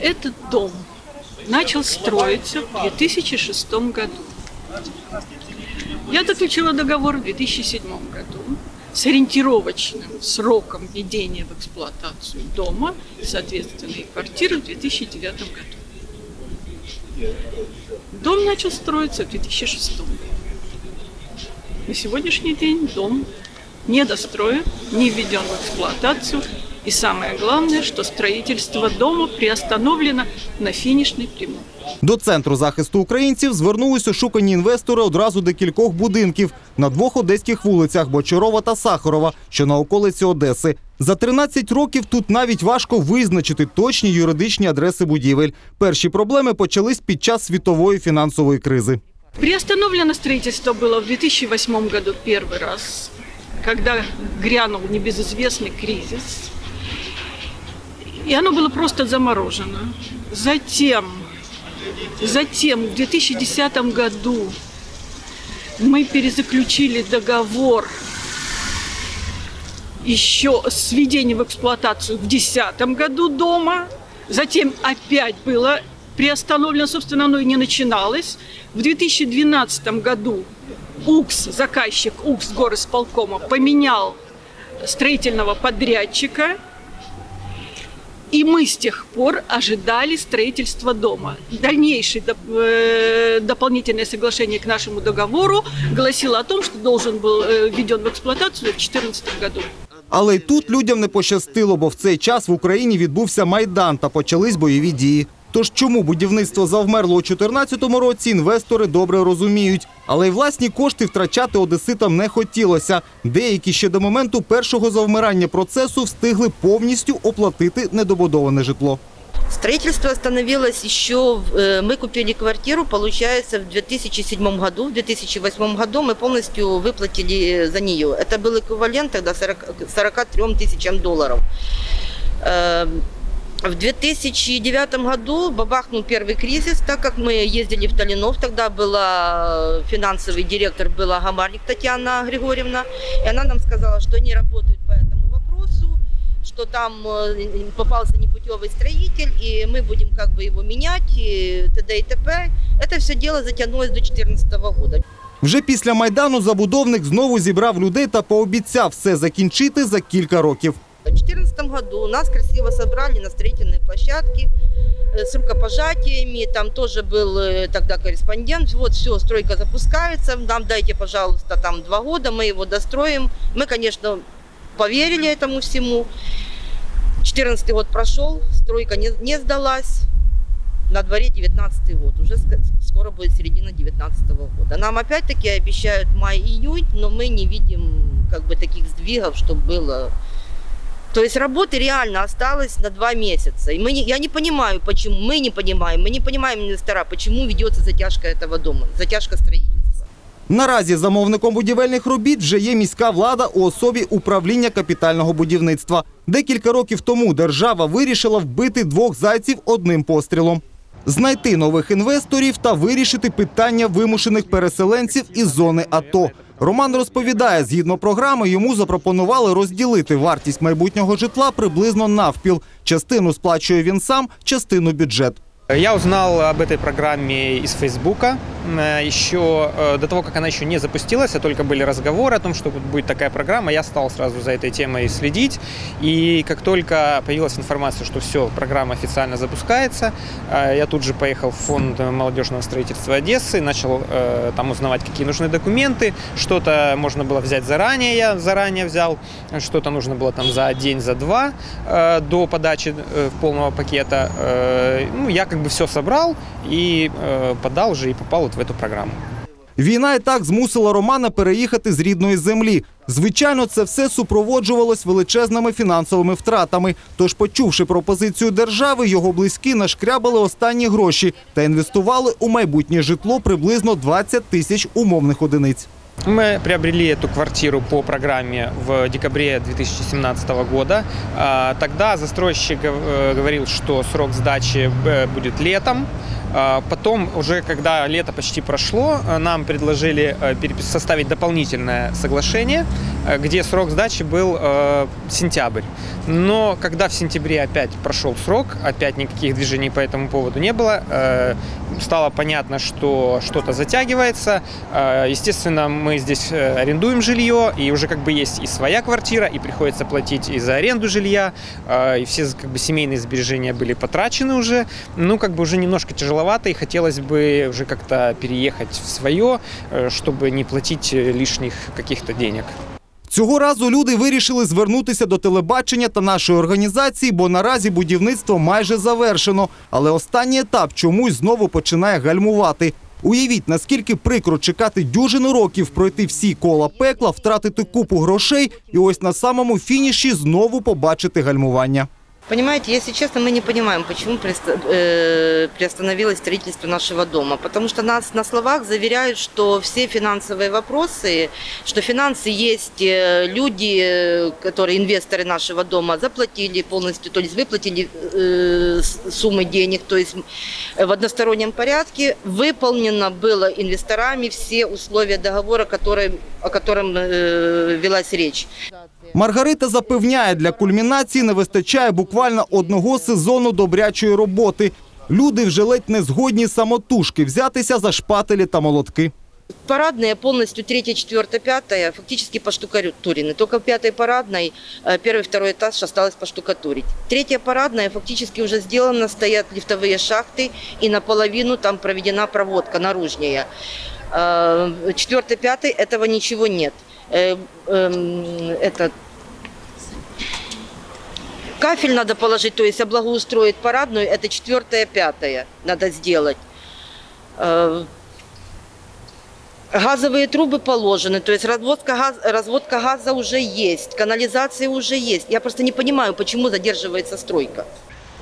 Этот дом начал строиться в 2006 году. Я заключила договор в 2007 году с ориентировочным сроком введения в эксплуатацию дома, соответственно, и квартиры в 2009 году. Дом начал строиться в 2006 году. На сегодняшний день дом не достроен, не введен в эксплуатацию. И самое главное, что строительство дома приостановлено на финишной прямой. До центру захисту українців звернулися шукані інвестори одразу до кількох будинків на двох одеських вулицях Бочарова та Сахарова, що на околиці Одеси. За 13 років тут навіть важко визначити точні юридичні адреси будівель. Перші проблеми почались під час світової фінансової кризи. Приостановлено строительство было в 2008 году первый раз, когда грянул небезызвестный кризис. И оно было просто заморожено. Затем, затем в 2010 году мы перезаключили договор еще с введением в эксплуатацию в 2010 году дома. Затем опять было приостановлено, собственно, оно и не начиналось. В 2012 году УКС, заказчик УКС горосполкома поменял строительного подрядчика, и мы с тех пор ожидали строительства дома. Дальнейшее доп- э, дополнительное соглашение к нашему договору гласило о том, что должен был э, введен в эксплуатацию в 2014 году. Але й тут людям не пощастило, бо в цей час в Україні відбувся майдан та почались бойові дії. Тож чому будівництво завмерло у 2014 році, інвестори добре розуміють. Але й власні кошти втрачати одеситам не хотілося. Деякі ще до моменту першого завмирання процесу встигли повністю оплатити недобудоване житло. Строительство остановилось еще, в- э, мы купили квартиру, получается, в 2007 году. В 2008 году мы полностью выплатили за нее. Это был эквивалент тогда 40, 43 тысячам долларов. Э, В 2009 году бабахнул первый кризис, так как мы ездили в Талинов, тогда была финансовый директор была Гамарник Татьяна Григорьевна, и она нам сказала, что они работают по этому вопросу, что там э, попался непутевый строитель, и мы будем как бы его менять, и т.д. и т.п. Это все дело затянулось до 2014 года. Вже після майдану забудовник знову зібрав людей та пообіцяв все закінчити за кілька років. В 2014 году нас красиво собрали на строительной площадке э, с рукопожатиями. Там тоже был э, тогда корреспондент. Вот все, стройка запускается. Нам дайте, пожалуйста, там два года, мы его достроим. Мы, конечно, поверили этому всему. 14 год прошел, стройка не, не сдалась. На дворе 19 год, уже ск- скоро будет середина 19 года. Нам опять-таки обещают май-июнь, но мы не видим как бы таких сдвигов, чтобы было то есть работы реально осталось на два месяца. И мы не, я не понимаю, почему, мы не понимаем, мы не понимаем инвестора, почему ведется затяжка этого дома, затяжка строительства. Наразі замовником будівельних робіт вже є міська влада у особі управління капітального будівництва. Декілька років тому держава вирішила вбити двох зайців одним пострілом. Знайти нових інвесторів та вирішити питання вимушених переселенців із зони АТО. Роман розповідає, згідно програми, йому запропонували розділити вартість майбутнього житла приблизно навпіл. Частину сплачує він сам, частину бюджет. Я узнал об этой программе из Фейсбука еще э, до того, как она еще не запустилась, а только были разговоры о том, что будет такая программа. Я стал сразу за этой темой следить. И как только появилась информация, что все, программа официально запускается, э, я тут же поехал в фонд молодежного строительства Одессы, начал э, там узнавать, какие нужны документы. Что-то можно было взять заранее, я заранее взял, что-то нужно было там за день, за два э, до подачи э, полного пакета. Э, ну, я как бы все собрал и э, подал уже и попал вот в эту программу. Війна і так змусила Романа переїхати з рідної землі. Звичайно, це все супроводжувалось величезними фінансовими втратами. Тож, почувши пропозицію держави, його близькі нашкрябали останні гроші та інвестували у майбутнє житло приблизно 20 тисяч умовних одиниць. Мы приобрели эту квартиру по программе в декабре 2017 года. А, Тогда застройщик э, говорил, что срок сдачи э, будет летом. А, Потом, уже когда лето почти прошло, э, нам предложили э, перепис- составить дополнительное соглашение, э, где срок сдачи был э, сентябрь. Но когда в сентябре опять прошел срок, опять никаких движений по этому поводу не было, э, стало понятно, что что-то затягивается. Э, Естественно, мы здесь э, арендуем жилье, и уже как бы есть и своя квартира, и приходится платить и за аренду жилья, и все как бы семейные сбережения были потрачены уже. Ну, как бы уже немножко тяжеловато, и хотелось бы уже как-то переехать в свое, чтобы не платить лишних каких-то денег. Цього разу люди вирішили звернутися до телебачення та нашої організації, бо наразі будівництво майже завершено. Але останній етап чомусь знову починає гальмувати. Уявіть, наскільки прикро чекати дюжину років, пройти всі кола пекла, втратити купу грошей і ось на самому фініші знову побачити гальмування. Понимаете, если честно, мы не понимаем, почему э, приостановилось строительство нашего дома. Потому что нас на словах заверяют, что все финансовые вопросы, что финансы есть, э, люди, э, которые инвесторы нашего дома, заплатили полностью, то есть выплатили суммы денег, то есть в одностороннем порядке выполнено было инвесторами все условия договора, который, о котором велась речь. Маргарита запевняє, для кульмінації не вистачає буквально одного сезону добрячої роботи. Люди вже ледь не згодні самотужки взятися за шпателі та молотки. Парадные полностью 3, 4, 5 фактически поштукатурены. Только в пятой парадной э, первый, второй этаж осталось поштукатурить. Третья парадная фактически уже сделана, стоят лифтовые шахты и наполовину там проведена проводка наружнее. Э, Четвертый, пятый этого ничего нет. Э, эм, Это Кафель надо положить, то есть облагоустроить парадную, это четвертое, пятое надо сделать. Э, Газовые трубы положены, то есть разводка, газ, разводка газа уже есть, канализация уже есть. Я просто не понимаю, почему задерживается стройка.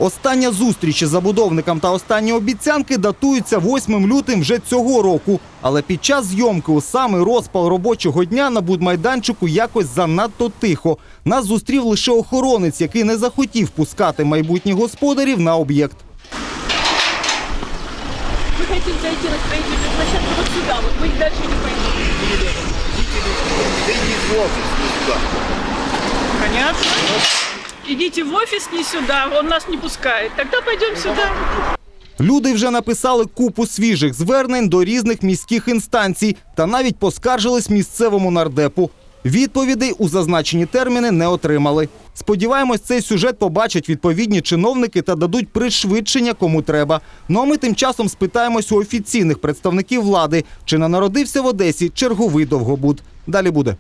Остання зустріч із забудовником та останні обіцянки датуються 8 лютим вже цього року. Але під час зйомки у самий розпал робочого дня на будмайданчику якось занадто тихо. Нас зустрів лише охоронець, який не захотів пускати майбутніх господарів на об'єкт. Вы хотите зайти на строительную площадку вот сюда, вот мы дальше не пойдем. Понятно. Идите в офис, не сюда, он нас не пускает. Тогда пойдем сюда. Люди вже написали купу свіжих звернень до різних міських інстанцій та навіть поскаржились місцевому нардепу. Відповідей у зазначені терміни не отримали. Сподіваємось, цей сюжет побачать відповідні чиновники та дадуть пришвидшення кому треба. Ну а ми тим часом спитаємось у офіційних представників влади, чи не народився в Одесі черговий довгобуд. Далі буде.